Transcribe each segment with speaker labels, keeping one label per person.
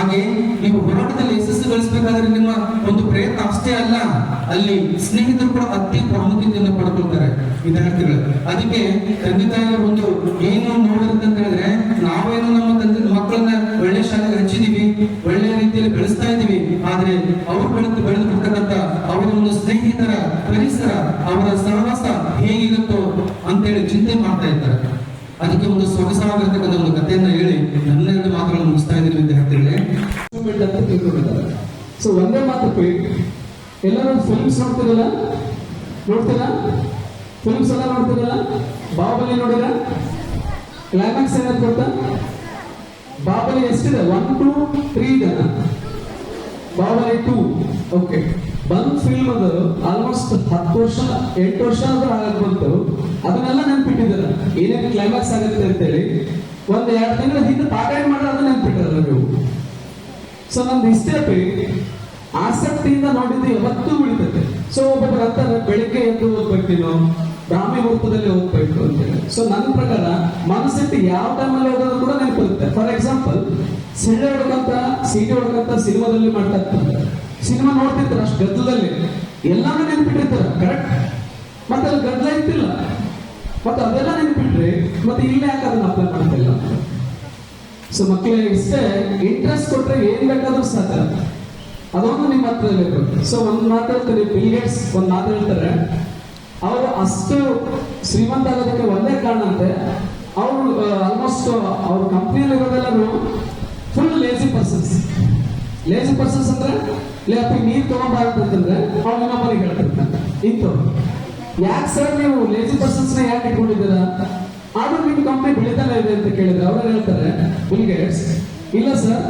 Speaker 1: ಹಾಗೆ ನೀವು ಹೋರಾಟದಲ್ಲಿ ಯಶಸ್ಸು ಗಳಿಸಬೇಕಾದ್ರೆ ನಿಮ್ಮ ಒಂದು ಪ್ರಯತ್ನ ಅಷ್ಟೇ ಅಲ್ಲ, ಅಲ್ಲಿ ಸ್ನೇಹಿತರು ಕೂಡ ಅತಿ ಪ್ರಾಮುಖ್ಯತೆಯನ್ನು ಪಡ್ಕೊಳ್ತಾರೆ ವಿದ್ಯಾರ್ಥಿಗಳು. ಅದಕ್ಕೆ ತಂದೆ ತಾಯಿಯವರು ಒಂದು ಏನು ಅಂತ ಹೇಳಿದ್ರೆ, ನಾವೇನು ನಮ್ಮ ತಂದೆ ಮಕ್ಕಳನ್ನ ಒಳ್ಳೆ ಶಾಲೆಗೆ ಹಚ್ಚಿದೀವಿ ಒಳ್ಳೆ ರೀತಿಯಲ್ಲಿ ಬೆಳೆಸ್ತಾ ಇದೀವಿ, ಆದ್ರೆ ಅವರು ಬೆಳೆದು ಬೆಳೆದು ಬಿಡ್ತಕ್ಕಂಥ ಅವರ ಒಂದು ಸ್ನೇಹಿತರ ಪರಿಸರ, ಅವರ ಸಹವಾಸ ಹೇಗಿರುತ್ತೋ ಅಂತೇಳಿ ಚಿಂತೆ ಮಾಡ್ತಾ ಇದ್ದಾರೆ. ಅದಕ್ಕೆ ಒಂದು ಸೊಗಸಾಗಿರ್ತಕ್ಕಂಥ ಒಂದು ಕಥೆಯನ್ನ ಹೇಳಿ ನನ್ನೆರಡು ಮಾತುಗಳನ್ನು ಮುಗಿಸ್ತಾ ಇದ್ದೀನಿ ವಿದ್ಯಾರ್ಥಿಗಳೇ
Speaker 2: ಇನ್ಸ್ಟ್ರೂಮೆಂಟ್ ಅಂತ ತಿಳ್ಕೊಂಡಿದ್ದಾರೆ. ಸೊ ಒಂದೇ ಮಾತು ಪೇಟ್ ಎಲ್ಲರೂ ಫಿಲ್ಮ್ಸ್ ನೋಡ್ತಿರಲ್ಲ? ನೋಡ್ತೀರ? ಫಿಲ್ಮ್ಸ್ ಎಲ್ಲ ನೋಡ್ತಿರಲ್ಲ? ಬಾಬಲಿ ನೋಡಿರ? ಕ್ಲೈಮ್ಯಾಕ್ಸ್ ಏನಂತ ಗೊತ್ತಾ? ಬಾಬಲಿ ಎಷ್ಟಿದೆ? ಒನ್ ಟು ತ್ರೀ ಇದೆ ಬಾಬಲಿ ಟೂ ಓಕೆ ಬಂದ್ ಫಿಲ್ಮ್ ಅದು ಆಲ್ಮೋಸ್ಟ್ ಹತ್ತು ವರ್ಷ, ಎಂಟು ವರ್ಷ ಆದ್ರೂ ಆಗಕ್ ಬಂತು. ಅದನ್ನೆಲ್ಲ ನೆನ್ಪಿಟ್ಟಿದ್ದಾರೆ? ಏನೇನು ಕ್ಲೈಮ್ಯಾಕ್ಸ್ ಆಗುತ್ತೆ ಅಂತೇಳಿ? ಒಂದು ಎರಡು ತಿಂಗಳ ಹಿಂದೆ ಪಾಠ ಮಾಡ್ರೆ ಅದನ್ನ ನೆನ್ಪಿಟ್ಟಿರಲ್ಲ ನೀವು. ಸೊ ನಮ್ದು ಇಷ್ಟೇ ಪಿ ಆಸಕ್ತಿಯಿಂದ ನೋಡಿದ್ದು ಯಾವತ್ತೂ ಉಳಿತೈತೆ ಸೊ ಒಬ್ಬೊಬ್ಬರು ಅಂತಾರೆ ಬೆಳಿಗ್ಗೆ ಎದ್ದು ರಾಮಿ ಬ್ರಾಹ್ಮಿ ಮುಹೂರ್ತದಲ್ಲಿ ಹೋಗ್ಬೇಕು ಅಂತೇಳಿ. ಸೊ ನನ್ನ ಪ್ರಕಾರ ಮನಸ್ಸಿಟ್ಟು ಯಾವ ಟೈಮಲ್ಲಿ ಹೋಗೋದು ಕೂಡ ನೆನಪಿರುತ್ತೆ. ಫಾರ್ ಎಕ್ಸಾಂಪಲ್ ಸೀರೆ ಹೊಡ್ಕಂತ ಸೀಟಿ ಹೊಡ್ಕಂತ ಸಿನಿಮಾದಲ್ಲಿ ಮಾಡ್ತಾ ಇರ್ತಾರೆ ಸಿನಿಮಾ ನೋಡ್ತಿರ್ತಾರೆ ಅಷ್ಟು ಗದ್ದಲದಲ್ಲಿ ಎಲ್ಲಾನು ನೆನ್ಪಿಟ್ಟಿರ್ತಾರೆ ಕರೆಕ್ಟ್ ಮತ್ತೆ ಅಲ್ಲಿ ಗದ್ದಲ ಇತ್ತಿಲ್ಲ ಮತ್ತೆ ಅದೆಲ್ಲ ನೆನ್ಪಿಟ್ರಿ ಮತ್ತೆ ಇಲ್ಲೇ ಯಾಕೆ ಅದನ್ನ ಅಪ್ಲೈ ಮಾಡ್ತಿಲ್ಲ ಸೊ ಮಕ್ಕಳಿಗೆ ಇಷ್ಟೇ ಇಂಟ್ರೆಸ್ಟ್ ಕೊಟ್ಟರೆ ಏನ್ ಬೇಕಾದ್ರೂ ಸಾಧ್ಯ ಅದೊಂದು ನಿಮ್ಮ ಹತ್ರ ಇರಬೇಕು. ಸೊ ಒಂದು ಮಾತು ಹೇಳ್ತಾರೆ ಒಂದ್ ಮಾತು ಹೇಳ್ತಾರೆ. ಅವರು ಅಷ್ಟು ಶ್ರೀಮಂತ ಆಗೋದಕ್ಕೆ ಒಂದೇ ಕಾರಣ ಅಂತೆ, ಅವರು ಆಲ್ಮೋಸ್ಟ್ ಅವ್ರ ಕಂಪ್ನಿಯಲ್ಲಿ ಇರೋದೆಲ್ಲರೂ full lazy persons lazy persons ಅಂದ್ರೆ ಲೇಪಿ ನೀರು ತಗೊಂಬಾರದು ಅವ್ರು ಇನ್ನೊಬ್ಬರಿಗೆ ಹೇಳ್ತಿರ್ತಾರೆ ಇಂಥವ್ರು. ಯಾಕೆ ಸರ್ ನೀವು ಲೇಜಿ ಪರ್ಸನ್ಸ್ನ ಯಾಕೆ ಇಟ್ಕೊಂಡಿದ್ದೀರಾ ಆದ್ರೂ ನಿಮ್ ಕಂಪ್ನಿ ಬೆಳಿತಾನೆ ಇದೆ ಅಂತ ಕೇಳಿದ್ರೆ ಅವ್ರು ಹೇಳ್ತಾರೆ, ಬಿಲ್ ಗೇಟ್ಸ್, ಇಲ್ಲ ಸರ್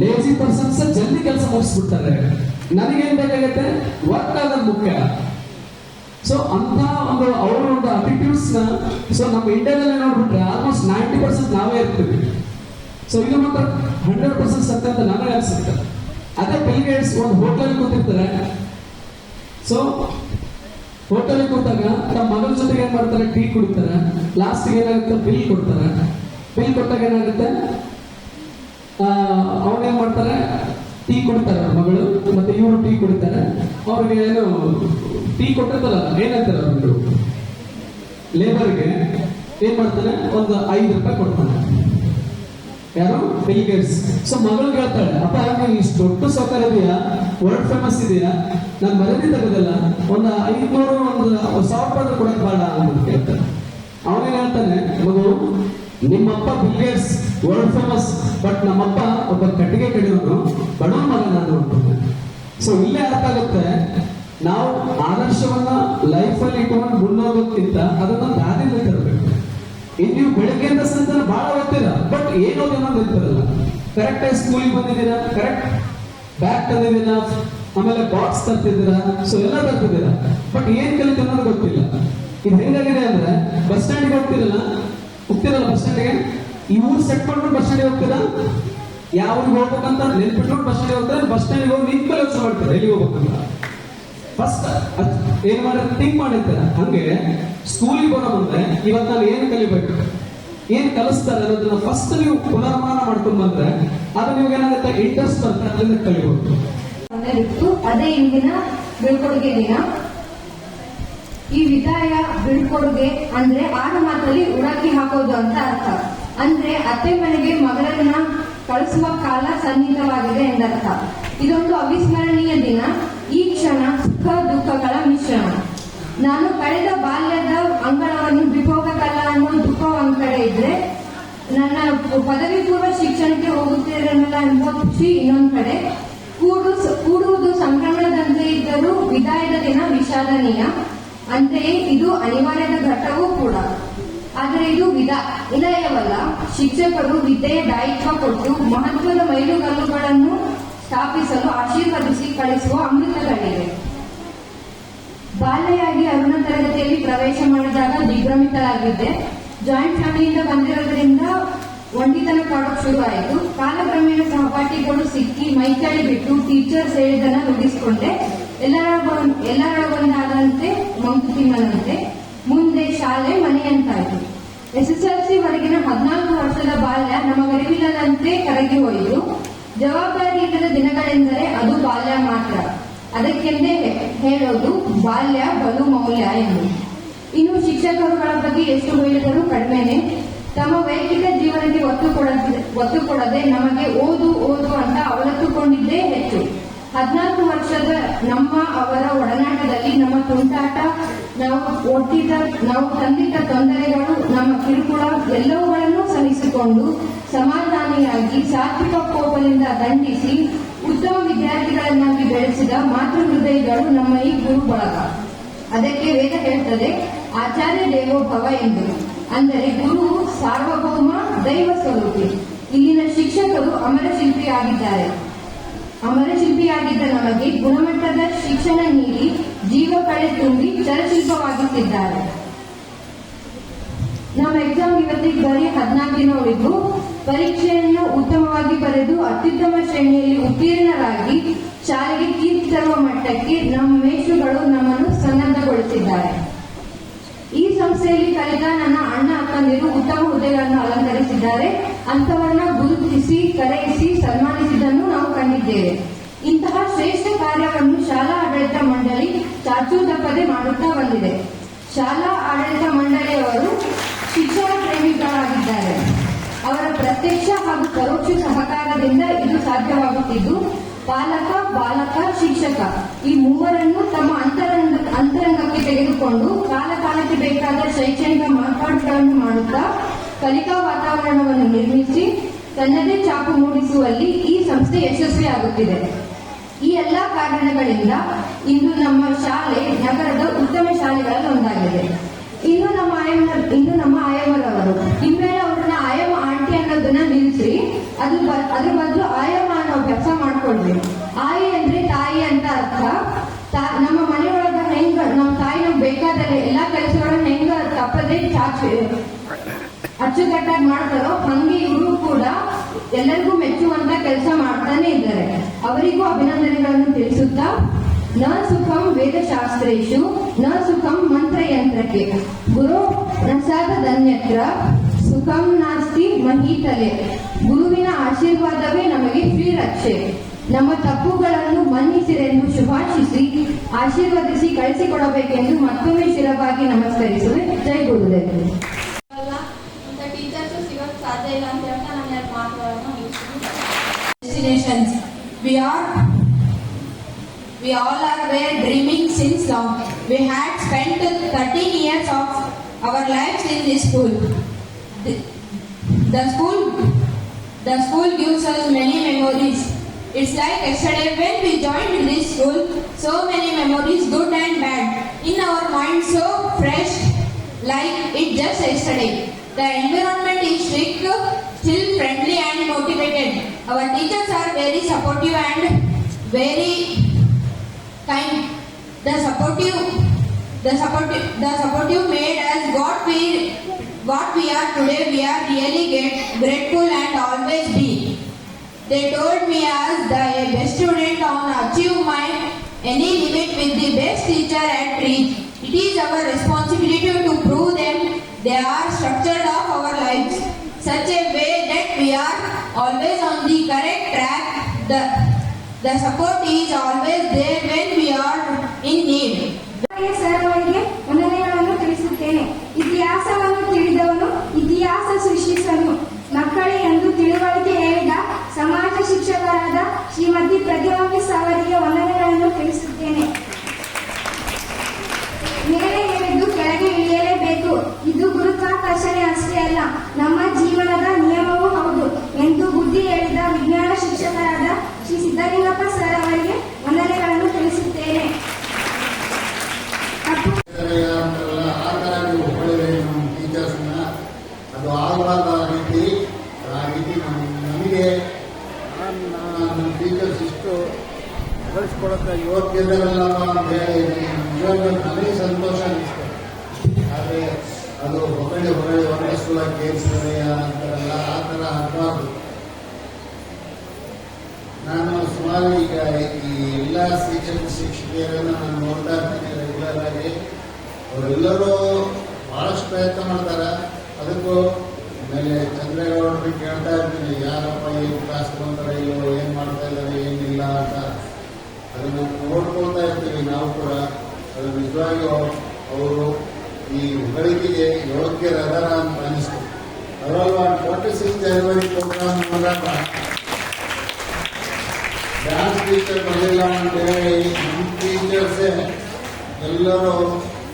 Speaker 2: ಲೇಜಿ ಪರ್ಸನ್ಸ್ ಜಲ್ದಿ ಕೆಲಸ ಮುಗಿಸ್ಬಿಡ್ತಾರೆ. ನನಗೇನ್ ಬೇಕಾಗತ್ತೆ? ವರ್ಕ್ ಆಗೋದು ಮುಖ್ಯ. ಸೊ ಅಂತ ಒಂದು ಅವರ ಒಂದು ಅಟಿಟ್ಯೂಡ್ಸ್ನ ಸೊ ನಮ್ಮ ಇಂಡಿಯಾದಲ್ಲಿ ನೋಡ್ಬಿಟ್ರೆ ಆಲ್ಮೋಸ್ಟ್ ನೈಂಟಿ ಪರ್ಸೆಂಟ್ ನಾವೇ ಇರ್ತೀವಿ. ಸೊ ಇದು ಮಾತ್ರ ಹಂಡ್ರೆಡ್ ಪರ್ಸೆಂಟ್ ಸತ್ಯ ಅಂತ ನನಗೆ ಅನ್ಸುತ್ತೆ. ಅದೇ ಬಿಲ್ ಗೇಟ್ಸ್ ಒಂದು ಹೋಟೆಲ್ ಕೂತಿರ್ತಾರೆ. ಸೊ ಹೋಟೆಲ್ ಕೊಟ್ಟಾಗ ತಮ್ಮ ಮಗನ ಜೊತೆಗೆ ಏನ್ ಮಾಡ್ತಾರೆ? ಟೀ ಕುಡಿತಾರೆ. ಲಾಸ್ಟ್ ಏನಾಗುತ್ತೆ? ಬಿಲ್ ಕೊಡ್ತಾರೆ. ಬಿಲ್ ಕೊಟ್ಟಾಗ ಏನಾಗುತ್ತೆ? ಅವನೇನ್ ಮಾಡ್ತಾರೆ? ಟೀ ಕೊಡ್ತಾರೆ ಮಗಳು ಮತ್ತೆ ಇವರು ಟೀ ಕುಡಿತಾರೆ. ಅವ್ರಿಗೆ ಏನು ಟೀ ಕೊಟ್ಟಿರ್ತಾರಲ್ಲ ಏನಂತಾರೆ ಅವರು? ಲೇಬರ್ಗೆ ಏನ್ ಮಾಡ್ತಾರೆ? ಒಂದು ಐದು ರೂಪಾಯಿ ಕೊಡ್ತಾನೆ ಯಾರು ಗೇಟ್ಸ್ ಸೊ ಮಗಳು ಹೇಳ್ತಾಳೆ, ಅಪ್ಪ ನೀವು ಇಷ್ಟು ದೊಡ್ಡ ಸೌಕರ್ಯ ಇದೆಯಾ? ವರ್ಲ್ಡ್ ಫೇಮಸ್ ಇದೆಯಾ? ನಾನು ಮರದಿಂದ ಒಂದು ಐದ್ನೂರು ಒಂದು ಸಾವಿರ ರೂಪಾಯಿ ಕೊಡಕ್ ಬೇಡ ಅಂತ ಕೇಳ್ತಾನೆ ಅವನೇನ್ ಹೇಳ್ತಾನೆ, ಮಗು, ನಿಮ್ಮಪ್ಪ ಬಿಲಿಯರ್ಸ್ ವರ್ಲ್ಡ್ ಫೇಮಸ್ ಬಟ್ ನಮ್ಮಪ್ಪ ಒಬ್ಬ ಕಟ್ಟಿಗೆ ಕಡಿಯೋನು ಬಡವ ಮಗ ನಾನು ಸೊ ಇಲ್ಲೇ ಅರ್ಥ ಆಗುತ್ತೆ, ನಾವು ಆದರ್ಶವನ್ನ ಲೈಫಲ್ಲಿ ಇಟ್ಕೊಂಡು ಮುನ್ನೋಗೋದಕ್ಕಿಂತ ಅದನ್ನ ದಾರಿಯಲ್ಲಿ ತರಬೇಕು. ಇನ್ನು ನೀವು ಬೆಳಗ್ಗೆಯಿಂದ ಸಂತಾನ ಬಹಳ ಓದ್ತೀರ ಬಟ್ ಏನು ಅನ್ನೋದು ಇರ್ತಾರಲ್ಲ ಕರೆಕ್ಟ್ ಆಗಿ ಸ್ಕೂಲಿಗೆ ಬಂದಿದ್ದೀರಾ? ಕರೆಕ್ಟ್ ಬ್ಯಾಗ್ ತಂದಿದ್ದೀರಾ? ಆಮೇಲೆ ಬಾಕ್ಸ್ ತರ್ತಿದ್ದೀರಾ? ಸೊ ಎಲ್ಲ ತರ್ತಿದ್ದೀರಾ? ಬಟ್ ಏನ್ ಕಲಿತು ಅನ್ನೋದು ಗೊತ್ತಿಲ್ಲ. ಇದು ಹೆಂಗಾಗಿದೆ ಅಂದ್ರೆ ಬಸ್ ಸ್ಟ್ಯಾಂಡ್ಗೆ ಹೋಗ್ತಿರಲ್ಲ? ಹೋಗ್ತಿರಲ್ಲ ಬಸ್ ಸ್ಟ್ಯಾಂಡ್ಗೆ ಈ ಊರು ಸೆಟ್ ಮಾಡ್ಕೊಂಡು ಬಸ್ ಸ್ಟ್ಯಾಂಡ್ ಹೋಗ್ತೀರಾ? ಯಾವ ಊರಿಗೆ ಹೋಗ್ಬೇಕಂತ ನೆನ್ಪಿಟ್ಕೊಂಡು ಬಸ್ ಸ್ಟ್ಯಾಂಡ್ ಹೋಗ್ತಾರೆ? ಬಸ್ ಸ್ಟ್ಯಾಂಡ್ಗೆ ಹೋಗಿ ನಿಂತ ಮೇಲೆ ಯೋಚನೆ ಮಾಡ್ತಾರೆ? ಎಲ್ಲಿಗೆ ಹೋಗ್ಬೇಕಂತ? ಫಸ್ಟ್ ಏನ್ ಮಾಡಿ ಥಿಂಕ್ ಮಾಡಿರ್ತಾರೆ. ಹಂಗೆ ಸ್ಕೂಲಿಗೆ ಬರೋ ಮುಂದೆ ಇವತ್ತು ನಾನು ಏನು ಕಲಿಬೇಕು? ಏನ್ ಕಲಿಸ್ತಾರೆ ಅನ್ನೋದನ್ನ ಫಸ್ಟ್ ನೀವು ಪುನರ್ಮಾನ ಮಾಡ್ಕೊಂಡು ಬಂದ್ರೆ ಅದು ನಿಮ್ಗೆ ಏನಾಗುತ್ತೆ ಇಂಟ್ರೆಸ್ಟ್ ಅಂತ ಅದನ್ನ ಕಲಿಬಹುದು
Speaker 3: ಅದೇ ಇಂದಿನ ಬೀಳ್ಕೊಡುಗೆ ದಿನ. ಈ ವಿದಾಯ ಬೀಳ್ಕೊಡುಗೆ ಅಂದ್ರೆ ಆರು ಮಾತಲ್ಲಿ ಉಡಾಕಿ ಹಾಕೋದು ಅಂತ ಅರ್ಥ. ಅಂದ್ರೆ ಅತ್ತೆ ಮನೆಗೆ ಮಗಳನ್ನ ಕಳಿಸುವ ಕಾಲ ಸನ್ನಿಹಿತವಾಗಿದೆ ಎಂದರ್ಥ. ಇದೊಂದು ಅವಿಸ್ಮರಣೀಯ ದಿನ. ಈ ಕ್ಷಣ ಸುಖ, ದುಃಖಗಳ ಮಿಶ್ರಣ. ನಾನು ಕಳೆದ ಬಾಲ್ಯದ ಅಂಗಳವನ್ನು ಬಿಪೋಗಕಲ್ಲ ಅನ್ನೋ ದುಃಖ ಒಂದ್ ಕಡೆ ಇದ್ರೆ, ನನ್ನ ಪದವಿ ಪೂರ್ವ ಶಿಕ್ಷಣಕ್ಕೆ ಹೋಗುತ್ತಿರಲಿಲ್ಲ ಎಂಬ ಖುಷಿ ಇನ್ನೊಂದ್ ಕಡೆ. ಕೂಡು ಕೂಡುವುದು ಸಂಕ್ರಮಣದಂತೆ ಇದ್ದರೂ ವಿದಾಯದ ದಿನ ವಿಷಾದನೀಯ. ಅಂತೆಯೇ ಇದು ಅನಿವಾರ್ಯದ ಘಟ್ಟವೂ ಕೂಡ. ಆದರೆ ಇದು ವಿಧ ವಿನಯವಲ್ಲ ಶಿಕ್ಷಕರು ವಿದ್ಯೆಯ ದಾಯಿತ್ವ ಕೊಟ್ಟು ಮಹತ್ವದ ಮೈಲುಗಲ್ಲುಗಳನ್ನು ಸ್ಥಾಪಿಸಲು ಆಶೀರ್ವದಿಸಿ ಕಳಿಸುವ ಅಮೃತಗಳಿವೆ. ಬಾಲ್ಯಾಗಿ ಅರುಣ ತರಗತಿಯಲ್ಲಿ ಪ್ರವೇಶ ಮಾಡಿದಾಗ ದಿಗ್ಭ್ರಮಿತರಾಗಿದ್ದೆ ಜಾಯಿಂಟ್ ಫ್ಯಾಮಿಲಿಯಿಂದ ಬಂದಿರೋದ್ರಿಂದ ಒಂಟಿತನ ಕಾಡೋಕ್ ಶುರು ಆಯಿತು ಕಾಲಕ್ರಮೇಣ ಸಹಪಾಠಿಗಳು ಸಿಕ್ಕಿ ಮೈಚಾಳಿ ಬಿಟ್ಟು ಟೀಚರ್ಸ್ ಹೇಳಿದನ್ನ ರೂಢಿಸಿಕೊಂಡೆ ಎಲ್ಲರ ಎಲ್ಲರೊಳಗೊಂದಾದಂತೆ ಮಂಕು ತಿಮ್ಮನಂತೆ ಮುಂದೆ ಶಾಲೆ ಮನೆಯಂತಾಯಿತು ಎಸ್ಎಸ್ಎಲ್ಸಿ ವರೆಗಿನ ಹದಿನಾಲ್ಕು ವರ್ಷದ ಬಾಲ್ಯ ನಮಗರಿವಿಲ್ಲದಂತೆ ಕರಗಿ ಹೋಯಿತು ಜವಾಬ್ದಾರಿ ಇಲ್ಲದ ದಿನಗಳೆಂದರೆ ಅದು ಬಾಲ್ಯ ಮಾತ್ರ. ಅದಕ್ಕೆಂದೇ ಹೇಳೋದು ಬಾಲ್ಯ ಬಲು ಮೌಲ್ಯ ಎಂದು. ಇನ್ನು ಶಿಕ್ಷಕರುಗಳ ಬಗ್ಗೆ ಎಷ್ಟು ಹೇಳಿದರೂ ಕಡಿಮೆನೆ ತಮ್ಮ ವೈಯಕ್ತಿಕ ಜೀವನಕ್ಕೆ ಒತ್ತು ಕೊಡದೆ ಒತ್ತು ಕೊಡದೆ ನಮಗೆ ಓದು ಓದು ಅಂತ ಅವಲತ್ತುಕೊಂಡಿದ್ದೇ ಹೆಚ್ಚು. ಹದಿನಾಲ್ಕು ವರ್ಷದ ನಮ್ಮ ಅವರ ಒಡನಾಟದಲ್ಲಿ ನಮ್ಮ ತುಂಟಾಟ, ನಾವು ಒಟ್ಟಿದ್ದ ನಾವು ತಂದಿದ್ದ ತೊಂದರೆಗಳು, ನಮ್ಮ ಕಿರುಕುಳ ಎಲ್ಲವುಗಳನ್ನು ಸಹಿಸಿಕೊಂಡು ಸಾತ್ವಿಕ ಕೋಪದಿಂದ ದಂಡಿಸಿ ಉತ್ತಮ ವಿದ್ಯಾರ್ಥಿಗಳನ್ನಾಗಿ ಬೆಳೆಸಿದ ಮಾತೃ ಹೃದಯಗಳು ನಮ್ಮ ಈ ಗುರು ಬಳಗ ಅದಕ್ಕೆ ವೇದ ಹೇಳ್ತದೆ, ಆಚಾರ್ಯ ದೇವೋಭವ ಎಂದು. ಅಂದರೆ ಗುರು ಸಾರ್ವಭೌಮ ದೈವ ಸ್ವರೂಪಿ. ಇಲ್ಲಿನ ಶಿಕ್ಷಕರು ಅಮರಶಿಲ್ಪಿಯಾಗಿದ್ದಾರೆ. ಅಮರಶಿಲ್ಪಿಯಾಗಿದ್ದ ನಮಗೆ ಗುಣಮಟ್ಟದ ಶಿಕ್ಷಣ ನೀಡಿ ಜೀವ ಕಳೆ ತುಂಬಿ ಚಲಶಿಲ್ಪವಾಗುತ್ತಿದ್ದಾರೆ ನಮ್ಮ ಎಕ್ಸಾಮ್ ಇವತ್ತಿಗೆ ಬರೀ ಹದಿನಾಲ್ಕು ದಿನ ಉಳಿದು ಪರೀಕ್ಷೆಯನ್ನು ಉತ್ತಮವಾಗಿ ಬರೆದು ಅತ್ಯುತ್ತಮ ಶ್ರೇಣಿಯಲ್ಲಿ ಉತ್ತೀರ್ಣರಾಗಿ ಶಾಲೆಗೆ ಕೀರ್ತಿ ತರುವ ಮಟ್ಟಕ್ಕೆ ನಮ್ಮ ಮೇಷುಗಳು ನಮ್ಮನ್ನು ಸನ್ನದ್ಧಗೊಳಿಸಿದ್ದಾರೆ. ಈ ಸಂಸ್ಥೆಯಲ್ಲಿ ಕಲಿತ ನನ್ನ ಅಣ್ಣ ಅಕ್ಕಂದಿರು ಉತ್ತಮ ಹುದ್ದೆಗಳನ್ನು ಅಲಂಕರಿಸಿದ್ದಾರೆ. ಅಂತವರನ್ನ ಗುರುತಿಸಿ, ಕರೆಯಿಸಿ, ಸನ್ಮಾನಿಸಿದ್ದನ್ನು ನಾವು ಕಂಡಿದ್ದೇವೆ. ಇಂತಹ ಶ್ರೇಷ್ಠ ಕಾರ್ಯವನ್ನು ಶಾಲಾ ಆಡಳಿತ ಮಂಡಳಿ ಚಾಚೂ ತಪ್ಪದೆ ಮಾಡುತ್ತಾ ಬಂದಿದೆ. ಶಾಲಾ ಆಡಳಿತ ಮಂಡಳಿಯವರು ಶಿಕ್ಷಣ ಪ್ರೇಮಿಗಳಾಗಿದ್ದಾರೆ. ಅವರ ಪ್ರತ್ಯಕ್ಷ ಹಾಗೂ ಪರೋಕ್ಷ ಸಹಕಾರದಿಂದ ಇದು ಸಾಧ್ಯವಾಗುತ್ತಿದ್ದು, ಪಾಲಕ, ಬಾಲಕ, ಶಿಕ್ಷಕ ಈ ಮೂವರನ್ನು ತಮ್ಮ ಅಂತರಂಗ, ಅಂತರಂಗಕ್ಕೆ ತೆಗೆದುಕೊಂಡು ಕಾಲ ಕಾಲಕ್ಕೆ ಬೇಕಾದ ಶೈಕ್ಷಣಿಕ ಮಾರ್ಪಾಡುಗಳನ್ನು ಮಾಡುತ್ತಾ ಕಲಿಕಾ ವಾತಾವರಣವನ್ನು ನಿರ್ಮಿಸಿ ತನ್ನದೇ ಚಾಪು ಮೂಡಿಸುವಲ್ಲಿ ಈ ಸಂಸ್ಥೆ ಯಶಸ್ವಿಯಾಗುತ್ತಿದೆ. ಈ ಎಲ್ಲಾ ಕಾರಣಗಳಿಂದ ಇಂದು ನಮ್ಮ ಶಾಲೆ ನಗರದ ಉತ್ತಮ ಶಾಲೆಗಳಲ್ಲಿ ಒಂದಾಗಿದೆ. ಇನ್ನು ನಮ್ಮ ಆಯಮ್ಮ ಇನ್ನು ನಮ್ಮ ಆಯಮ್ಮರವರು ಇನ್ಮೇಲೆ ಅವ್ರನ್ನ ಆಯಮ್ಮ ಆಂಟಿ ಅನ್ನೋದನ್ನ ನಿಲ್ಲಿಸಿ ಅದ್ರ ಅದ್ರ ಬದಲು ಆಯಮ್ಮ ಅನ್ನೋ ಅಭ್ಯಾಸ ಮಾಡ್ಕೊಳ್ರಿ. ಆಯಿ ಅಂದ್ರೆ ತಾಯಿ ಅಂತ ಅರ್ಥ. ನಮ್ಮ ಮನೆಯೊಳಗ ಹೆಂಗ, ನಮ್ಮ ತಾಯಿ ನಮ್ಗೆ ಬೇಕಾದ ಎಲ್ಲಾ ಕೆಲಸಗಳನ್ನ ಹೆಂಗ ತಪ್ಪದೆ ಚಾಚು, ಅಚ್ಚುಕಟ್ಟಾಗಿ ಮಾಡ್ತಾರೋ, ಹಂಗೆ ಇವರು ಕೂಡ ಎಲ್ಲರಿಗೂ ಮೆಚ್ಚುವಂತ ಕೆಲಸ ಮಾಡ್ತಾನೆ ಇದ್ದಾರೆ. ಅವರಿಗೂ ಅಭಿನಂದನೆಗಳನ್ನು ತಿಳಿಸುತ್ತಾ ನ ಸುಖಂ ವೇದಶಾಸ್ತ್ರೇಶು ನ ಸುಖಂ ಮಂತ್ರಯಂತ್ರಕ್ಕೆ. ಗುರು ಪ್ರಸಾದದನ್ಯತ್ರ ಸುಖಂ ನಾಸ್ತಿ ಮಹೀತಲೆ. ಗುರುವಿನ ಆಶೀರ್ವಾದವೇ ನಮಗೆ ಶ್ರೀರಕ್ಷೆ ನಮ್ಮ ತಪ್ಪುಗಳನ್ನು ಮನ್ನಿಸಿರೆಂದು ಶುಭಾಶಿಸಿ ಆಶೀರ್ವದಿಸಿ ಕಳಿಸಿಕೊಡಬೇಕೆಂದು ಮತ್ತೊಮ್ಮೆ ಶಿರವಾಗಿ ನಮಸ್ಕರಿಸುವೆ. ಜೈ ಗುರುದೇವ್.
Speaker 4: ಇಲ್ಲ ಅಂತ
Speaker 5: teachers we all are were dreaming since long. We had spent 13 years of our lives in this school. The, the school, the school gives us many memories. It's like yesterday when we joined this school, so many memories, good and bad, in our mind so fresh, like it just yesterday. The environment is strict, still friendly and motivated. Our teachers are very supportive and very kind. The supportive, the supportive, the supportive made us what we, what we are today. We are really get, grateful and always be. They told me as the best student on achieve my any limit with the best teacher at reach. It is our responsibility to prove them they are structured of our lives such a way that we are always the support is always there when we are in need.
Speaker 6: Sir ಅವರಿಗೆ ವಂದನೆಗಳನ್ನು ತಿಳಿಸುತ್ತೇನೆ. ಇತಿಹಾಸವನ್ನು ತಿಳಿದವನು ಇತಿಹಾಸ ಸೃಷ್ಟಿಸನು. ಮಕ್ಕಳೇ ಎಂದು ತಿಳುವಳಿಕೆ ಹೇಳಿದ ಸಮಾಜ ಶಿಕ್ಷಕರಾದ ಶ್ರೀಮತಿ ಪ್ರತಿಮಾ ಮಿಸ್ ಅವರಿಗೆ ವಂದನೆಗಳನ್ನು ತಿಳಿಸುತ್ತೇನೆ. ಮೇಲೆ ಹೇಳಿದ್ದು ಕೆಳಗೆ ಇಳಿಯಲೇಬೇಕು. ಇದು ಗುರುತ್ವಾಕರ್ಷಣೆ ಅಷ್ಟೇ ಅಲ್ಲ. ನಮ್ಮ ಜೀವನದ ನಿಯಮವೂ ಹೌದು ಎಂದು ಬುದ್ಧಿ ಹೇಳಿದ ವಿಜ್ಞಾನ ಶಿಕ್ಷಕರಾದ ಶ್ರೀ ಸಿದ್ದಲಿಂಗಪ್ಪ ಸರ್ ಅವರಿಗೆ ವಂದನೆಗಳನ್ನು ತಿಳಿಸುತ್ತೇನೆ ತಪ್ಪು
Speaker 7: ಅಂತಾರಲ್ಲ, ಆ ಥರ ನೀವು ಹೊಗಳಿದ್ರೆ ನಮ್ಮ ಟೀಚರ್ಸ್ನ ಅದು ಆಗಬಾರ್ದು ಆ ರೀತಿ ಆ ರೀತಿ ನಮ್ಮ ನಮಗೆ ನಮ್ಮ ಟೀಚರ್ಸ್ ಇಷ್ಟು ಕಳಿಸ್ಕೊಡಕ್ಕೆ ಯೋಗ್ಯದಲ್ಲ ನಿಜವಾಗ್ಲೂ ನನಗೆ ಸಂತೋಷ ಅನಿಸ್ತದೆ ಆದರೆ ಅದು ಹೊರಗಡೆ ಹೊರಗಡೆ ಹೊರಗಡೆ ಸ್ಕೂಲಾಗಿ ಕೇಳಿಸ್ತದೆ ಅಂತಾರಲ್ಲ, ಆ ಥರ ಆಗಬಾರ್ದು. ನಾನು ಸುಮಾರು ಈಗ ಈ ಎಲ್ಲ ಶಿಕ್ಷಕ ಶಿಕ್ಷಕಿಯರನ್ನು ನಾನು ನೋಡ್ತಾ ಇರ್ತೀನಿ ರೆಗ್ಯುಲರ್ ಆಗಿ. ಅವರೆಲ್ಲರೂ ಭಾಳಷ್ಟು ಪ್ರಯತ್ನ ಮಾಡ್ತಾರೆ. ಅದಕ್ಕೂ ಆಮೇಲೆ ಚಂದ್ರೇಗೌಡರಿಗೆ ಕೇಳ್ತಾ ಇದ್ದೀನಿ ಯಾರಪ್ಪ ಏನು ಕ್ಲಾಸ್ ತಗೊಂತಾರೆ ಇಲ್ಲೋ ಏನು ಮಾಡ್ತಾ ಇದ್ದಾರೆ, ಏನಿಲ್ಲ ಅಂತ. ಅದನ್ನು ನೋಡ್ಕೊಳ್ತಾ ಇರ್ತೀವಿ ನಾವು ಕೂಡ. ಅದು ನಿಜವಾಗಿಯೂ ಅವರು ಈ ಹೊಗಳಿಕೆಗೆ ಯೋಗ್ಯರದರ ಅಂತ ಅನಿಸ್ತು ಅದರಲ್ಲ ಸಿಕ್ಸ್ ಜನವರಿ ಪ್ರೋಗ್ರಾಮ್ ಮೂಲಕ ಡ್ಯಾನ್ಸ್ ಟೀಚರ್ ಬರಲಿಲ್ಲ ಅಂತೇಳಿ ನಮ್ಮ ಟೀಚರ್ಸೇ ಎಲ್ಲರೂ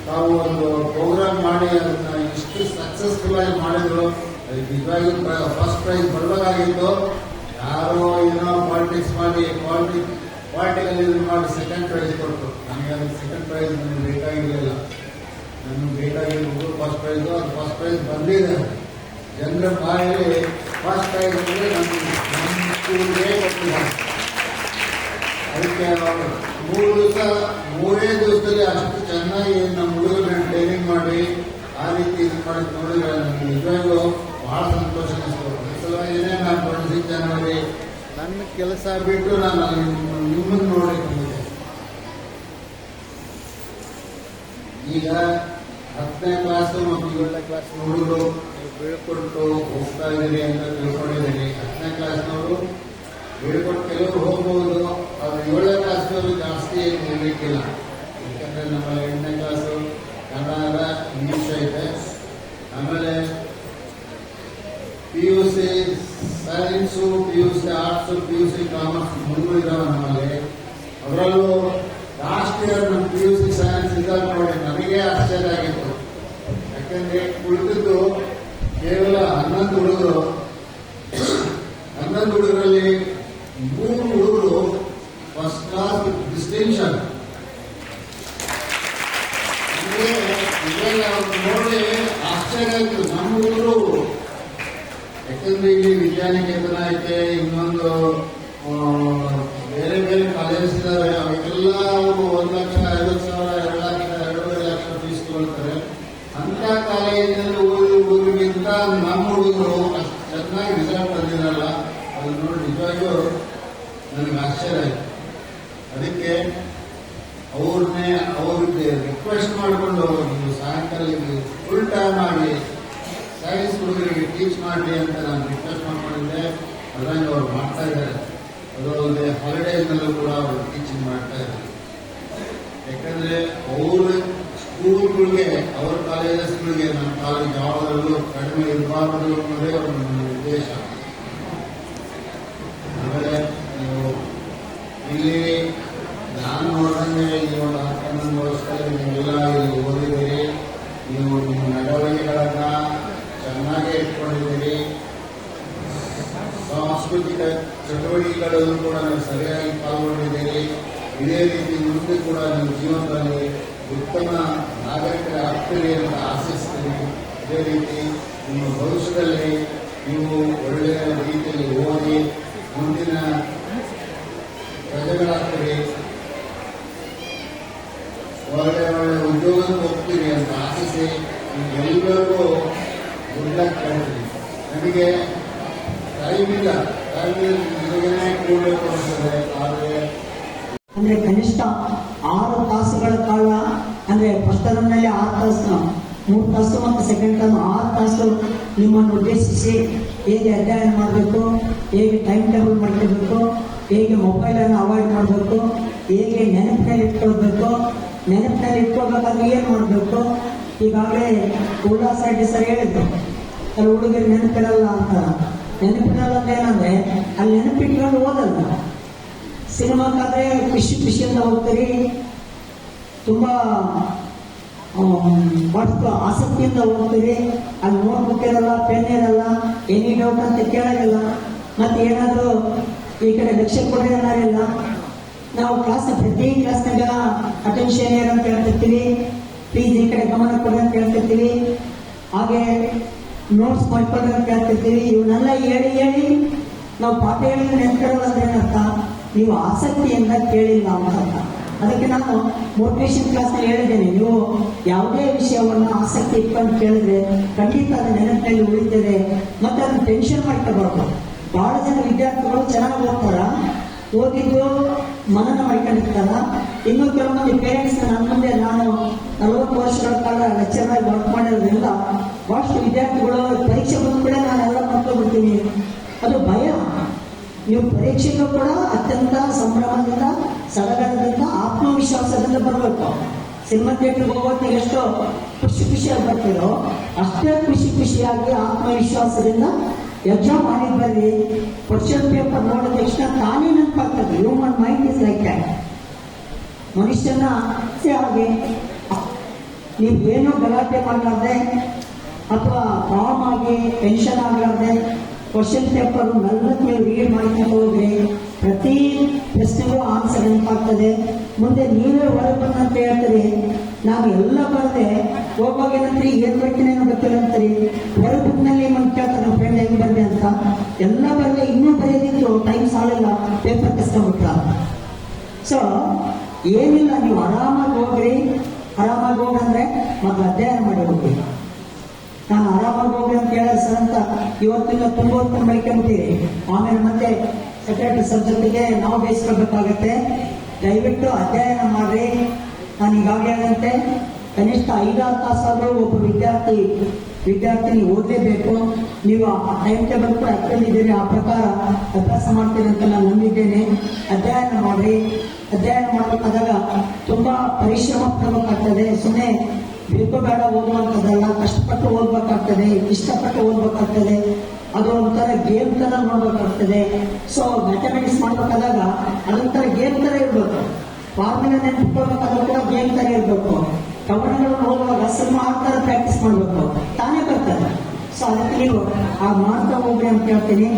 Speaker 7: ತಾವು ಒಂದು ಪ್ರೋಗ್ರಾಮ್ ಮಾಡಿ, ಅದನ್ನ ಇಷ್ಟು ಸಕ್ಸಸ್ಫುಲ್ ಆಗಿ ಮಾಡಿದ್ರು. ಅದಕ್ಕೆ ನಿಜವಾಗಿ ಫಸ್ಟ್ ಪ್ರೈಸ್ ಬರಬೇಕಾಗಿತ್ತು ಯಾರೋ ಏನೋ ಪಾಲಿಟಿಕ್ಸ್ ಮಾಡಿ ಪಾಲಿಟಿ ಪಾರ್ಟಿಕಲ್ ಇದು ಮಾಡಿ ಸೆಕೆಂಡ್ ಪ್ರೈಸ್ ಕೊಟ್ಟರು ನನಗೆ ಅದಕ್ಕೆ ಸೆಕೆಂಡ್ ಪ್ರೈಸ್ ನನಗೆ ಬೇಕಾಗಿರಲಿಲ್ಲ. ನನಗೆ ಬೇಕಾಗಿರ್ಬೋದು ಫಸ್ಟ್ ಪ್ರೈಸು ಅದು ಫಸ್ಟ್ ಪ್ರೈಸ್ ಬಂದಿದೆ. ಜನರ ಬಾಯಲ್ಲಿ ಫಸ್ಟ್ ಪ್ರೈಸ್ ಅಂದರೆ ನಮ್ಮ ನಮ್ಮ ಸ್ಕೂಲ್ಗೆ ಅದಕ್ಕೆ ಮೂರು ದಿವಸ, ಮೂರೇ ದಿವಸದಲ್ಲಿ ಅಷ್ಟು ಚೆನ್ನಾಗಿ ನಮ್ಮ ಹುಡುಗರನ್ನ ಟ್ರೈನಿಂಗ್ ಮಾಡಿ, ಆ ರೀತಿ ಇದು ಮಾಡಿ ನೋಡಿದ್ರೆ ನನಗೆ ನಿಜವಾಗ್ಲೂ ಬಹಳ ಸಂತೋಷ ಈ ಟ್ವೆಂಟಿ ಜನವರಿ ನನ್ನ ಕೆಲಸ ಬಿಟ್ಟು ನಾನು ನಿಮ್ಮನ್ನು ನೋಡಿ ಬಂದಿದ್ದೆ ಈಗ ಹತ್ತನೇ ಕ್ಲಾಸು ಮತ್ತು ಏಳನೇ ಕ್ಲಾಸ್ ನೋಡಿದ್ರು ಬೀಳ್ಕೊಟ್ಟು ಹೋಗ್ತಾ ಇದ್ದೀರಿ ಅಂತ ತಿಳ್ಕೊಂಡಿದ್ದೀನಿ. ಹತ್ತನೇ ಕ್ಲಾಸ್ನವರು ಬೀಳ್ಕೊಟ್ಟು ಕೆಲವರು ಹೋಗ್ಬೋದು, ಆದ್ರೆ ಏಳನೇ ಕ್ಲಾಸ್ನವರು ಜಾಸ್ತಿ ಏನು ಯಾಕಂದ್ರೆ ಯಾಕಂದರೆ ನಮ್ಮ ಎಂಟನೇ ಕ್ಲಾಸು ಕನ್ನಡ ಇಂಗ್ಲೀಷ್ ಇದೆ ಆಮೇಲೆ P U C science P U C arts P U C commerce ಮೂರು ಇದಾವೆ ನಮ್ಮಲ್ಲಿ ಅದರಲ್ಲೂ ಲಾಸ್ಟ್ ಇಯರ್ ನಮ್ಮ P U C science result ನೋಡಿ ನನಗೆ ಆಶ್ಚರ್ಯ ಆಗಿತ್ತು. ಯಾಕಂದ್ರೆ ಉಳಿದಿದ್ದು ಕೇವಲ ಹನ್ನೊಂದು ಹುಡುಗರು. ಹನ್ನೊಂದು ಹುಡುಗರಲ್ಲಿ ಮೂರು ಹುಡುಗರು ಫಸ್ಟ್ ಕ್ಲಾಸ್ ಡಿಸ್ಟಿಂಕ್ಷನ್ ನೋಡಿ ಆಶ್ಚರ್ಯ ಆಯಿತು ನಮ್ಮ ಹುಡುಗರು ಯಾಕಂದ್ರೆ ಇಲ್ಲಿ ವಿದ್ಯಾನಿಕೇತನ ಐತೆ ಇನ್ನೊಂದು ಬೇರೆ ಬೇರೆ ಕಾಲೇಜಸ್ ಇದಾವೆ. ಅವೆಲ್ಲ ಅವರು ಒಂದು ಲಕ್ಷ, ಐವತ್ತು ಸಾವಿರ, ಎರಡು ಲಕ್ಷ, ಎರಡೂವರೆ ಲಕ್ಷ ಫೀಸ್ ತಗೊಳ್ತಾರೆ ಅಂತ ಕಾಲೇಜಿನಲ್ಲಿ ಓದಿ ಹುಡುಗರಿಗಿಂತ ನಮ್ಮ ಹುಡುಗರು ಚೆನ್ನಾಗಿ ರಿಸಲ್ಟ್ ಬಂದಿರಲ್ಲ. ಅದು ನೋಡಿ ನಿಜವಾಗಿಯೂ ನನಗೆ ಆಶ್ಚರ್ಯ ಆಯ್ತು. ಅದಕ್ಕೆ ಅವ್ರನ್ನೇ, ಅವ್ರಿಗೆ ರಿಕ್ವೆಸ್ಟ್ ಮಾಡಿಕೊಂಡು ಸಾಯಂಕಾಲ ಫುಲ್ ಟೈಮ್ ಆಗಿ ಟೀಚ್ ಮಾಡಿ ಅಂತ ನಾನು ರಿಕ್ವೆಸ್ಟ್ ಮಾಡ್ಕೊಂಡಿದ್ದೆ ಅದರಲ್ಲಿ ಅವ್ರು ಮಾಡ್ತಾ ಇದ್ದಾರೆ. ಅದರಲ್ಲದೆ ಹಾಲಿಡೇಸ್ನಲ್ಲೂ ಕೂಡ ಅವರು ಟೀಚಿಂಗ್ ಮಾಡ್ತಾ ಇದ್ದಾರೆ. ಯಾಕಂದ್ರೆ ಅವ್ರ ಸ್ಕೂಲ್ಗಳಿಗೆ ಅವ್ರ ಕಾಲೇಜಸ್ಗಳಿಗೆ ನಮ್ಮ ಕಾಲೇಜ್ ಯಾವುದರಲ್ಲೂ ಕಡಿಮೆ ಇರಬಾರದು ಅನ್ನೋದೇ ಅವ್ರ ಉದ್ದೇಶ ಆಮೇಲೆ ನೀವು ಇಲ್ಲಿ ನಾನು ನೋಡಿದಂಗೆ ಈ ಒಂದು ಹನ್ನೊಂದು ವರ್ಷದಲ್ಲಿ ನೀವೆಲ್ಲ ಇಲ್ಲಿ ಓದಿದ್ದೀರಿ ನೀವು ನಿಮ್ಮ ನಡವಳಿಕೆಗಳನ್ನ ಚೆನ್ನಾಗಿ ಇಟ್ಕೊಂಡಿದ್ದೀರಿ ಸಾಂಸ್ಕೃತಿಕ ಚಟುವಟಿಕೆಗಳಲ್ಲೂ ಕೂಡ ನೀವು ಸರಿಯಾಗಿ ಪಾಲ್ಗೊಂಡಿದ್ದೀರಿ ಇದೇ ರೀತಿ ಮುಂದೆ ಕೂಡ ನಿಮ್ಮ ಜೀವನದಲ್ಲಿ ಉತ್ತಮ ನಾಗರಿಕರ ಆಗ್ತೀರಿ ಅಂತ ಆಶಿಸ್ತೀನಿ ಇದೇ ರೀತಿ ನಿಮ್ಮ ಭವಿಷ್ಯದಲ್ಲಿ ನೀವು ಒಳ್ಳೆಯ ರೀತಿಯಲ್ಲಿ ಓದಿ ಮುಂದಿನ ಪ್ರಜೆಗಳಾಗ್ತೀರಿ ಒಳ್ಳೆ ಒಳ್ಳೆ ಉದ್ಯೋಗಕ್ಕೆ ಹೋಗ್ತೀರಿ ಅಂತ ಆಶಿಸಿ ಎಲ್ಲರಿಗೂ ಗುಡ್ ಲಕ್ ಹೇಳ್ತೀನಿ ನನಗೆ ಟೈಮ್ ಇಲ್ಲ ಟೈಮ್ ನಿಮಗೇನೆ ಕೂಡಬೇಕು ಅನಿಸ್ತದೆ ಆದರೆ
Speaker 8: ಅಂದ್ರೆ ಕನಿಷ್ಠ ಆರು ತಾಸುಗಳ ಕಾಲ, ಅಂದ್ರೆ ಫಸ್ಟ್ ಮೇಲೆ ಆರು ತಾಸು, ಮೂರು ತಾಸು ಮತ್ತು ಸೆಕೆಂಡ್ ಟರ್ಮ್ ಆರು ತಾಸು ನಿಮ್ಮನ್ನು ಉದ್ದೇಶಿಸಿ ಹೇಗೆ ಅಧ್ಯಯನ ಮಾಡಬೇಕು, ಹೇಗೆ ಟೈಮ್ ಟೇಬಲ್ ಮಾಡ್ಕೋಬೇಕು, ಹೇಗೆ ಮೊಬೈಲನ್ನು ಅವಾಯ್ಡ್ ಮಾಡಬೇಕು, ಹೇಗೆ ನೆನಪಿನಲ್ಲಿ ಇಟ್ಕೊಳ್ಬೇಕು, ನೆನಪಿನಲ್ಲಿ ಇಟ್ಕೋಬೇಕಾದ್ರೆ ಏನು ಮಾಡಬೇಕು? ಈಗಾಗಲೇ ಉಲ್ಲಾಸ ರೆಡ್ಡಿ ಸರ್ ಹೇಳಿದ್ರು, ಅಲ್ಲಿ ಹುಡುಗರು ನೆನಪಿರಲ್ಲ ಅಂತ. ನೆನಪಿರಲ್ಲ ಅಂತ ಏನಂದ್ರೆ, ಅಲ್ಲಿ ನೆನಪಿಟ್ಕೊಂಡು ಓದಲ್ಲ. ಸಿನಿಮಾಕ್ಕಾದ್ರೆ ಖುಷಿ ಖುಷಿಯಿಂದ ಹೋಗ್ತೀರಿ ತುಂಬ ಬಟ್ ಆಸಕ್ತಿಯಿಂದ ಹೋಗ್ತೀರಿ ಅಲ್ಲಿ ನೋಟ್ಬುಕ್ ಇರಲ್ಲ ಪೆನ್ ಇರಲ್ಲ ಎನಿ ಡೌಟ್ ಅಂತ ಕೇಳೋದಿಲ್ಲ ಮತ್ತೆ ಏನಾದರೂ ಈ ಕಡೆ ಲಕ್ಷ್ಯ ಕೊಡೋದಿಲ್ಲ ನಾವು ಕ್ಲಾಸ್ ಪ್ರತಿ ಕ್ಲಾಸ್ನಾಗ ಅಟೆನ್ಷನ್ ಏನು ಅಂತ ಹೇಳ್ತಿರ್ತೀವಿ. ಪ್ಲೀಸ್ ಈ ಕಡೆ ಗಮನ ಕೊಡಿ ಅಂತ ಹೇಳ್ತಿರ್ತೀವಿ. ಹಾಗೆ ನೋಟ್ಸ್ ಮಾಡ್ಕೊಳ್ಳಿ ಅಂತ ಹೇಳ್ತಿರ್ತೀವಿ. ಇವನ್ನೆಲ್ಲ ಹೇಳಿ ಹೇಳಿ ನಾವು ಪಾಠ ಹೇಳಿದ್ರೆ ನೆನ್ಪಿರಲ್ಲ ಅಂದ್ರೆ ಏನರ್ಥ ನೀವು ಆಸಕ್ತಿಯಿಂದ ಕೇಳಿಲ್ಲ ಅಂತ. ಅದಕ್ಕೆ ನಾನು ಮೋಟಿವೇಶನ್ ಕ್ಲಾಸ್ನಲ್ಲಿ ಹೇಳಿದ್ದೇನೆ, ನೀವು ಯಾವುದೇ ವಿಷಯವನ್ನು ಆಸಕ್ತಿ ಇಟ್ಕೊಂಡು ಕೇಳಿದ್ರೆ ಖಂಡಿತ ಅದು ನೆನಪಿನಲ್ಲಿ ಉಳಿತದೆ, ಮತ್ತೆ ಅದನ್ನ ಟೆನ್ಷನ್ ಮಾಡ್ಕೋಬಾರ್ದು. ಬಹಳ ಜನ ವಿದ್ಯಾರ್ಥಿಗಳು ಚೆನ್ನಾಗಿ ಓದ್ತಾರ, ಓದಿದ್ದು ಮನನ ಮಾಡ್ಕೊಂಡಿರ್ತಾರ ಇನ್ನು ಕೆಲವೊಂದು ಪೇರೆಂಟ್ಸ್ ನನ್ನ ಮುಂದೆ ನಾನು ನಲವತ್ತು ವರ್ಷಗಳ ಕಾಲ ಲೆಕ್ಚರ್ ಆಗಿ ವರ್ಕ್ ಮಾಡಿರೋದ್ರಿಂದ ಬಹಳಷ್ಟು ವಿದ್ಯಾರ್ಥಿಗಳು ಪರೀಕ್ಷೆ ಬಂದ ಕೂಡ ನಾನು ಎಲ್ಲ ಮಾಡ್ಕೊಂಡ್ಬಿಡ್ತೀನಿ ಅದು ಭಯ. ನೀವು ಪರೀಕ್ಷೆಗೂ ಕೂಡ ಅತ್ಯಂತ ಸಂಭ್ರಮದಿಂದ, ಸಡಗರದಿಂದ, ಆತ್ಮವಿಶ್ವಾಸದಿಂದ ಬರಬೇಕು. ಸಿನಿಮಾ ಥಿಯೇಟರ್ಗೆ ಹೋಗೋತ್ತಿಗೆ ಎಷ್ಟು ಖುಷಿ ಖುಷಿಯಾಗಿ ಬರ್ತೀರೋ, ಅಷ್ಟೇ ಖುಷಿ ಖುಷಿಯಾಗಿ ಆತ್ಮವಿಶ್ವಾಸದಿಂದ ಎಕ್ಸಾಮ್ ಮಾಡಿ ಬರ್ರಿ ಕ್ವಶನ್ ಪೇಪರ್ ನೋಡಿದ ತಕ್ಷಣ ತಾನೇ ನೆನಪಾಗ್ತದೆ human mind is like that ಮನುಷ್ಯನ ಆಗಿ ನೀವೇನು ಗಲಾಟೆ ಮಾಡಲಾರ್ದೆ ಅಥವಾ ಪ್ರಾಬ್ಲಮ್ ಆಗಿ ಟೆನ್ಷನ್ ಆಗಲಾರ್ದೆ ಕ್ವಶನ್ ಪೇಪರ್ ನೀವು ರೀಡ್ ಮಾಡ್ಕೊಂಡು ಹೋಗ್ರಿ ಪ್ರತಿ ಪ್ರಶ್ನೆಗೂ ಆನ್ಸರ್ ನೆನಪಾಗ್ತದೆ. ಮುಂದೆ ನೀವೇ ಹೊರಗೆ ಬಂದಂತ ಹೇಳ್ತೀರಿ. ನಾವು ಎಲ್ಲ ಬರದೆ, ಹೋಗುವಾಗ ಏನಂತೀರಿ? ಏನ್ ಬರ್ತೀನಿ ಏನೋ ಗೊತ್ತಿಲ್ಲ ಅಂತೀರಿ. ಹೊರ ಬುಕ್ನಲ್ಲಿ ನಿಮ್ಮನ್ನು ಕೇಳ್ತಾರೆ ನಮ್ಮ ಫ್ರೆಂಡ್ ಹೆಂಗ್ ಬರ್ದೆ ಅಂತ. ಎಲ್ಲ ಬರದೆ, ಇನ್ನೂ ಬರೆಯೋದಿತ್ತು ಟೈಮ್ ಸಾಲಲ್ಲ ಪೇಪರ್ ಕಸ್ಕೊಂಡ್ಬಿಟ್ರ ಸೊ ಏನಿಲ್ಲ, ನೀವು ಆರಾಮಾಗಿ ಹೋಗ್ರಿ. ಆರಾಮಾಗಿ ಹೋಗಂದ್ರೆ ಮತ್ತೆ ಅಧ್ಯಯನ ಮಾಡಿ ಹೋಗ್ರಿ. ನಾನು ಆರಾಮಾಗಿ ಹೋಗಿ ಅಂತ ಹೇಳಿದ್ರೆ ಸರ್ ಅಂತ ಇವತ್ತಿನ ತುಂಬಾ ಹೊತ್ತು ಆಮೇಲೆ ಮತ್ತೆ ಸೆಕ್ರೆಟರಿ ಸಬ್ಜೆಕ್ಟಿಗೆ ನಾವು ಬೇಯಿಸ್ಕೊಳ್ಬೇಕಾಗತ್ತೆ. ದಯವಿಟ್ಟು ಅಧ್ಯಯನ ಮಾಡಿ ನಾನು ಈಗಾಗಲೇ ಹೇಳಿದಂತೆ ಕನಿಷ್ಠ ಐದಾರು ತಾಸಾದರೂ ಒಬ್ಬ ವಿದ್ಯಾರ್ಥಿ, ವಿದ್ಯಾರ್ಥಿನಿ ಓದಲೇಬೇಕು. ನೀವು ಟೈಮ್ ಟೇಬಲ್ ಕೂಡ ಇದ್ದೀರಿ ಆ ಪ್ರಕಾರ ಅಭ್ಯಾಸ ಮಾಡ್ತೀರಿ ಅಂತ ನಾನು ನಂಬಿದ್ದೇನೆ. ಅಧ್ಯಯನ ಮಾಡಿ ಅಧ್ಯಯನ ಮಾಡಬೇಕಾದಾಗ ತುಂಬ ಪರಿಶ್ರಮ ಪಡಬೇಕಾಗ್ತದೆ ಸುಮ್ಮನೆ ಬೇಕು ಬೇಡ ಓದುವಂಥದ್ದಲ್ಲ ಕಷ್ಟಪಟ್ಟು ಓದ್ಬೇಕಾಗ್ತದೆ, ಇಷ್ಟಪಟ್ಟು ಓದ್ಬೇಕಾಗ್ತದೆ, ಅದು ಒಂಥರ ಗೇಮ್ ತರ ನೋಡ್ಬೇಕಾಗ್ತದೆ ಸೊ ಮ್ಯಾಥಮೆಟಿಕ್ಸ್ ಮಾಡ್ಬೇಕಾದಾಗ ಅದೊಂಥರ ಗೇಮ್ ತರ ಇರ್ಬೇಕು. ಫಾರ್ಮುಲಾ ನೆನಪಿಟ್ಕೊಳ್ಬೇಕಾದ್ರೂ ಕೂಡ ಗೇಮ್ ತರ ಇರ್ಬೇಕು. ಕವನಗಳನ್ನು ಓದುವಾಗ ಸಿನಿಮಾ ಆ ಪ್ರಾಕ್ಟೀಸ್ ಮಾಡಬೇಕು. ತಾನೇ ಬರ್ತದೆ ಸೊ ಅದಕ್ಕೆ ನೀವು ಆ ಮಾಡ್ತಾ ಹೋಗ್ರಿ ಅಂತ ಹೇಳ್ತೀನಿ.